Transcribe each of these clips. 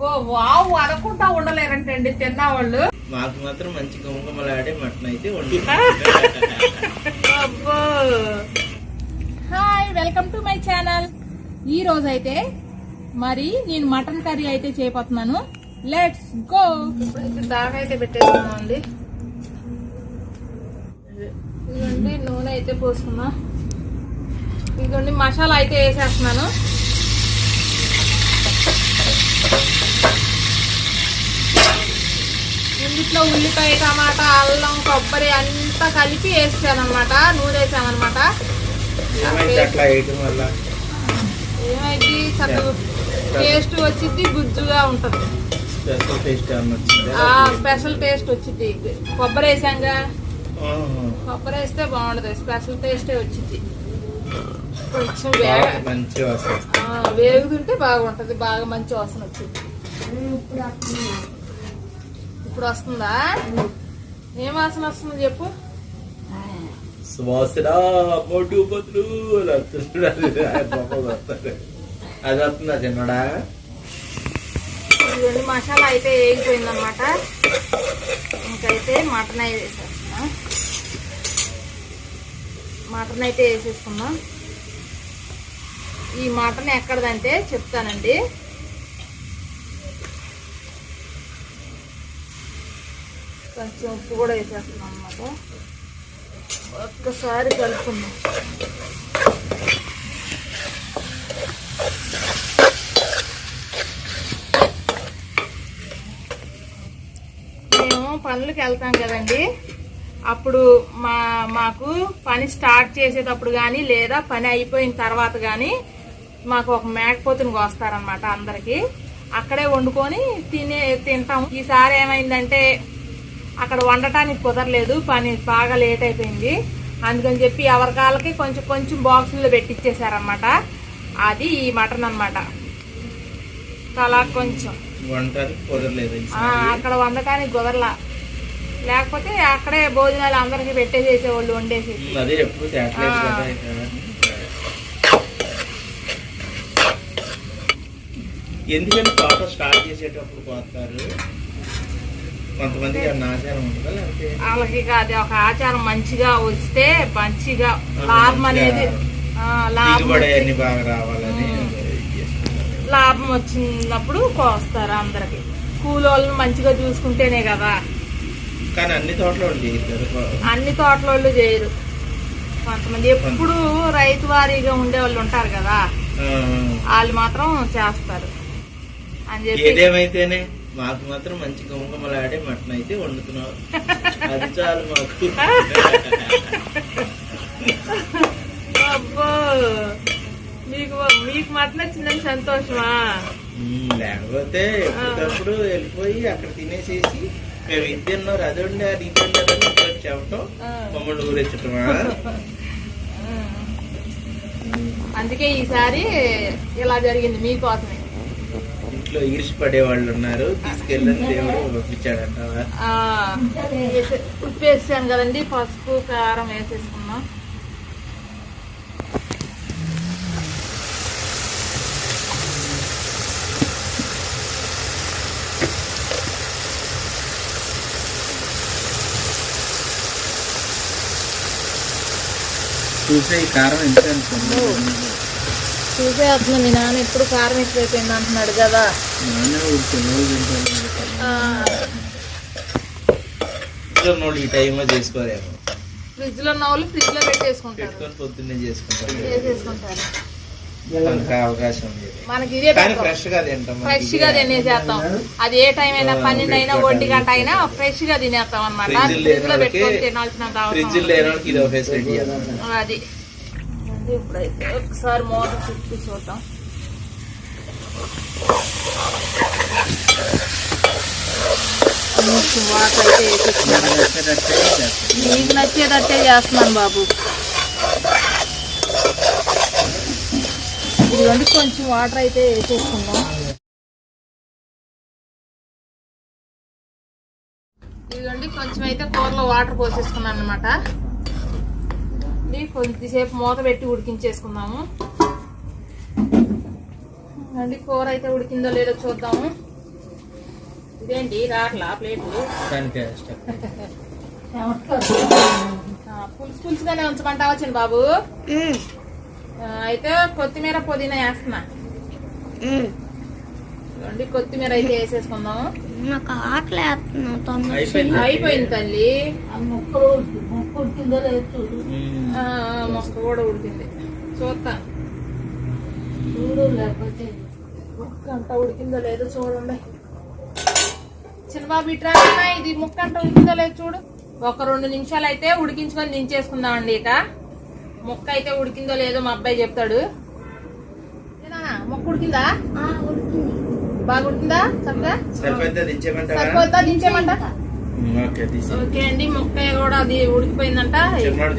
Wow అనుకుంటా ఉండలేరంటండి తిన్నవాళ్ళు మాకు మాత్రం మంచి గుమగుమలాడే మటన్ అయితే వండి hi welcome to my channel. ఈ రోజు అయితే మరి నేను మటన్ కర్రీ అయితే చేయబోతున్నాను. లెట్స్ గో దాకా అయితే పెట్టేసుకున్నాం అండి. ఇదిగోండి నూనె అయితే పోసుకున్నా. ఇదిగోండి మసాలా అయితే వేసేస్తున్నాను. ఇందులో ఉల్లిపాయ టమాటా అల్లం కొబ్బరి అంతా కలిపి వేసాను అనమాట నూనె వేసామన్నమాట ఏమైంది టేస్ట్ వచ్చింది గుజ్జుగా ఉంటది. స్పెషల్ టేస్ట్ వచ్చిందా? కొబ్బరి వేసాంగా. కొబ్బరి వేస్తే బాగుంటది. స్పెషల్ టేస్టే వచ్చింది. కొంచెం వేగుతుంటే బాగుంటది. బాగా మంచి వాసన వచ్చింది. ఇప్పుడు వస్తుందా? ఏం వాసన వస్తుంది చెప్పు. సువాసన అని వస్తుంది. అది వస్తుందా. చిన్నడా? ఇదిగోండి మసాలా అయితే వేగిపోయింది అనమాట ఇంకైతే మటన్ అయితే వేసేస్తున్నా. మటన్ అయితే వేసేసుకున్నాం ఈ మటన్ ఎక్కడదంటే చెప్తానండి. కొంచెం ఉప్పు కూడా వేసేస్తున్నాం అనమాట ఒక్కసారి కలుపుకుందాం. మేము పనులకు వెళ్తాం కదండి. అప్పుడు మా మాకు పని స్టార్ట్ చేసేటప్పుడు కానీ లేదా పని అయిపోయిన తర్వాత కానీ మాకు ఒక మేకపోతుని కోస్తారనమాట అందరికీ. అక్కడే వండుకొని తినే తింటాం ఈసారి ఏమైందంటే అక్కడ వండటానికి కుదరలేదు పని బాగా లేట్ అయిపోయింది. అందుకని చెప్పి ఎవరికాళ్ళకి కొంచెం కొంచెం బాక్సుల్లో పెట్టిచ్చేసారనమాట అది ఈ మటన్ అనమాట అలా కొంచెం. అక్కడ వండటానికి కుదరలా. లేకపోతే అక్కడే భోజనాలు అందరికి పెట్టేసేసేవాళ్ళు వండేసి. ఎందుకంటే స్టార్ట్ చేసేటప్పుడు పోతారు కొంతమందికి అన్న ఆచారం ఉంటుందా లేకపోతే వాళ్ళకి అది ఒక ఆచారం మంచిగా వస్తే మంచిగా లాభం అనేది లాభం. లాభం వచ్చినప్పుడు కోస్తారు అందరికి. కూలోళ్ళని మంచిగా చూసుకుంటేనే కదా. కానీ అన్ని తోటలో అన్ని తోటలోళ్ళు చేయరు. కొంతమంది ఎప్పుడు రైతు వారీగా ఉండే వాళ్ళు ఉంటారు కదా. వాళ్ళు మాత్రం చేస్తారు. అని చెప్పి ఏదేమైతేనే మాకు మాత్రం మంచి గుమగుమలాడే మటన్ అయితే వండుతున్నావు అది చాలు మాకు. అబ్బో! మీకు మీకు మటన్ వచ్చిందని సంతోషమా? లేకపోతే ఎప్పటికప్పుడు వెళ్ళిపోయి అక్కడ తినేసేసి మేము ఇది తిన్నారు అది వండారు ఇది వండారు అని ఇంట్లో చెప్పటం. మమ్మల్ని ఊరెచ్చటమా? అందుకే ఈసారి ఇలా జరిగింది మీకోసమే. ఇంట్లో ఈర్చి పడే వాళ్ళు ఉన్నారు. తీసుకెళ్ళని దేవుడు పంపించాడంటావా ఉప్పు వేసాను కదండి పసుపు కారం వేసేసుకున్నాం. చూసే ఈ కారం ఎంత అనుకుంది చూసేస్తున్నాం మీ నాన్న ఎప్పుడు కారం ఎక్కువైపోయింది అంటున్నాడు కదా. ఈ టైంలో ఫ్రిడ్జ్లో ఉన్న వాళ్ళు ఫ్రిడ్జ్లో పెట్టేసుకుంటారు పొద్దున్నే చేసుకుంటారు. అవకాశం మనకి ఇదే. ఫ్రెష్గా తింటాం మనకి ఫ్రెష్గా తినేసేస్తాం. అది ఏ టైం అయినా పన్నెండు అయినా ఒంటి గంట అయినా ఫ్రెష్గా తినేస్తాం అనమాట ఫ్రిడ్జ్లో పెట్టుకొని ఫ్రిడ్జ్ లేని ఇది ఫెసిలిటీ అది. అది ఇప్పుడైతే. ఒకసారి మోటార్ తిప్పి చూద్దాం. కొంచెం వాటర్ అయితే నీకు నచ్చేటట్టే చేస్తున్నాను బాబు. ఇదిగోండి కొంచెం వాటర్ అయితే వేసేసుకుందాం. ఇదిగోండి కొంచెం అయితే కూరలో వాటర్ పోసేసుకున్నాను అనమాట ఇది కొద్దిసేపు మూత పెట్టి ఉడికించేసుకుందాము. అండి కూర అయితే ఉడికిందో లేదో చూద్దాము. ఇదేంటి? రాట్లా ప్లేట్లు పులుసు పులుసుగానే ఉంచమంటావా చిన్న బాబు? అయితే కొత్తిమీర పుదీనా వేస్తున్నా. కొత్తిమీర అయితే వేసేసుకుందాం నాకు ఆకలి వేస్తున్నావు తొందర అయిపోయింది. తల్లి. ముక్కలు ముక్క ఉడికిందో లేదు చూడు. మొక్క కూడా ఉడికింది. చూస్తాను చూడు లేకపోతే ముక్క అంతా ఉడికిందో లేదో చూడండి. చిన్నబాబు ఇట్రా ఇది ముక్క అంతా ఉడికిందో లేదో చూడు. ఒక రెండు నిమిషాలు అయితే ఉడికించుకొని దించేసుకుందామండి ఇక ముక్క అయితే ఉడికిందో లేదో మా అబ్బాయి చెప్తాడు. ఏనా, ముక్క ఉడికిందా? ఆ, ఉడికింది. బాగా ఉడికిందా చక్కగా సరిపోతే దించేయమంటావా సరిపోతా దించేమంట ఓకే అండి ముక్క కూడా అది ఉడికిపోయిందంట. చిన్నోడు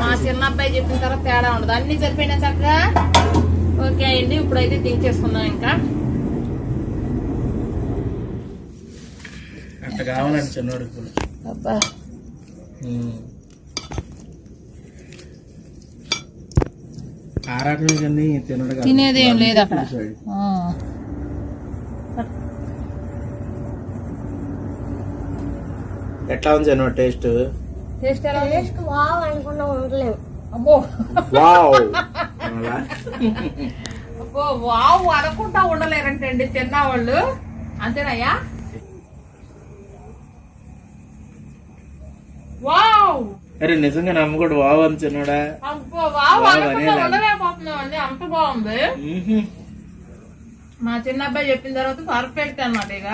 మా చిన్న అబ్బాయి చెప్పిన తర్వాత తేడా ఉండదు. అన్ని సరిపోయినా చక్కగా ఓకే అండి ఇప్పుడైతే దించేసుకుందాం ఇంకా. అట్లా కావాలండి చిన్నోడికి కూడా. అబ్బా. తినేది లేదు అక్కడ. ఎట్లా ఉంది చిన్న టేస్ట్? టేస్ట్ ఎలా ఉంది? టేస్ట్ వావ్ అనుకున్నా ఉండలేము అబ్బో. వావ్. అబ్బో వావ్ అనుకుంటా ఉండలేరంటండి తిన్నవాళ్ళు అంతేనయ్యా? వావ్. అరే నిజంగా నమ్మకూడదు. వావ్ అని చిన్నోడా? అండి అంత బాగుంది. మా చిన్న అబ్బాయి చెప్పిన తర్వాత పర్ఫెక్ట్ అన్నమాట ఇక.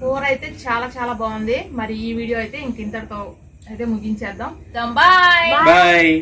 కూర అయితే చాలా చాలా బాగుంది. మరి ఈ వీడియో అయితే ఇంక ఇంతటితో అయితే ముగించేద్దాం. Bye bye